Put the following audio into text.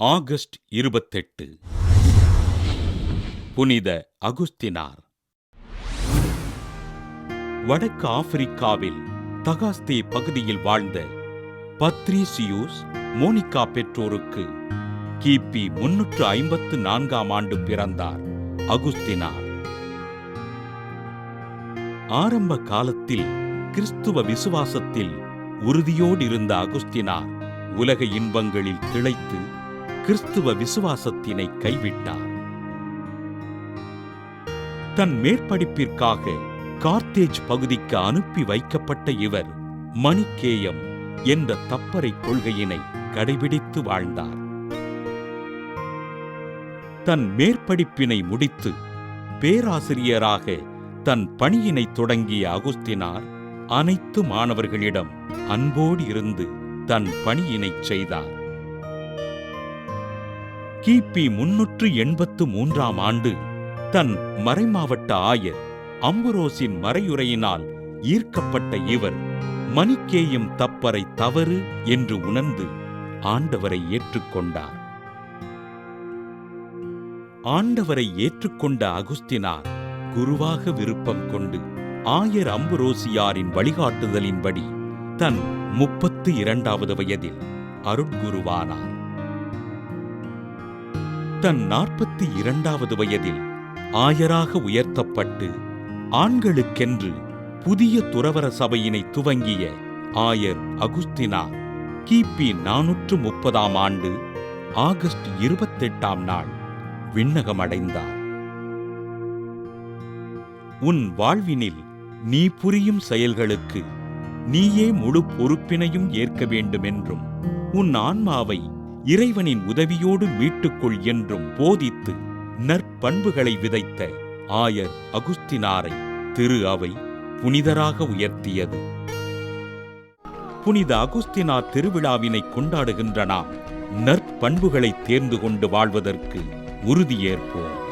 August இருபத்தெட்டு. புனித அகுஸ்தினார். வடக்கு ஆப்பிரிக்காவில் தகாஸ்தே பகுதியில் வாழ்ந்த பத்ரீசியூஸ் மோனிகா பெற்றோருக்கு கிபி முன்னூற்று ஐம்பத்து நான்காம் ஆண்டு பிறந்தார் அகுஸ்தினார். ஆரம்ப காலத்தில் கிறிஸ்துவ விசுவாசத்தில் உறுதியோடு இருந்த அகுஸ்தினார் உலக இன்பங்களில் திளைத்து கிறிஸ்துவ விசுவாசத்தினை கைவிட்டார். தன் மேற்படிப்பிற்காக கார்த்தேஜ் பகுதிக்கு அனுப்பி வைக்கப்பட்ட இவர் மணிக்கேயம் என்ற தப்பறை கொள்கையினை கடைபிடித்து வாழ்ந்தார். தன் மேற்படிப்பினை முடித்து பேராசிரியராக தன் பணியினை தொடங்கிய அகுஸ்தினார் அனைத்து மாணவர்களிடம் அன்போடு இருந்து தன் பணியினைச் செய்தார். கிபி முன்னூற்று எண்பத்து மூன்றாம் ஆண்டு. தன் மறைமாவட்ட ஆயர் அம்புரோஸின் மறையுரையினால் ஈர்க்கப்பட்ட இவர் மணிக்கேயும் தப்பறை தவறு என்று உணர்ந்து ஆண்டவரை ஏற்றுக்கொண்டார். ஆண்டவரை ஏற்றுக்கொண்ட அகுஸ்தினார் குருவாக விருப்பம் கொண்டு ஆயர் அம்புரோசியாரின் வழிகாட்டுதலின்படி தன் முப்பத்து இரண்டாவது வயதில் அருட்குருவானார். தன் நாற்பத்தி இரண்டாவது வயதில் ஆயராக உயர்த்தப்பட்டு ஆண்களுக்கென்று புதிய துறவர சபையினை துவங்கிய ஆயர் அகுஸ்தினா கிபி நானூற்று முப்பதாம் ஆண்டு ஆகஸ்ட் இருபத்தெட்டாம் நாள் விண்ணகமடைந்தார். உன் வாழ்வினில் நீ புரியும் செயல்களுக்கு நீயே முழு பொறுப்பினையும் ஏற்க வேண்டுமென்றும் உன் ஆன்மாவை இறைவனின் உதவியோடு மீட்டுக்கொள் என்றும் போதித்து நற்பண்புகளை விதைத்த ஆயர் அகுஸ்தினாரை திரு அவை புனிதராக உயர்த்தியது. புனித அகுஸ்தினார் திருவிழாவினை கொண்டாடுகின்ற நாம் நற்பண்புகளை தேர்ந்து கொண்டு வாழ்வதற்கு உறுதியேற்போம்.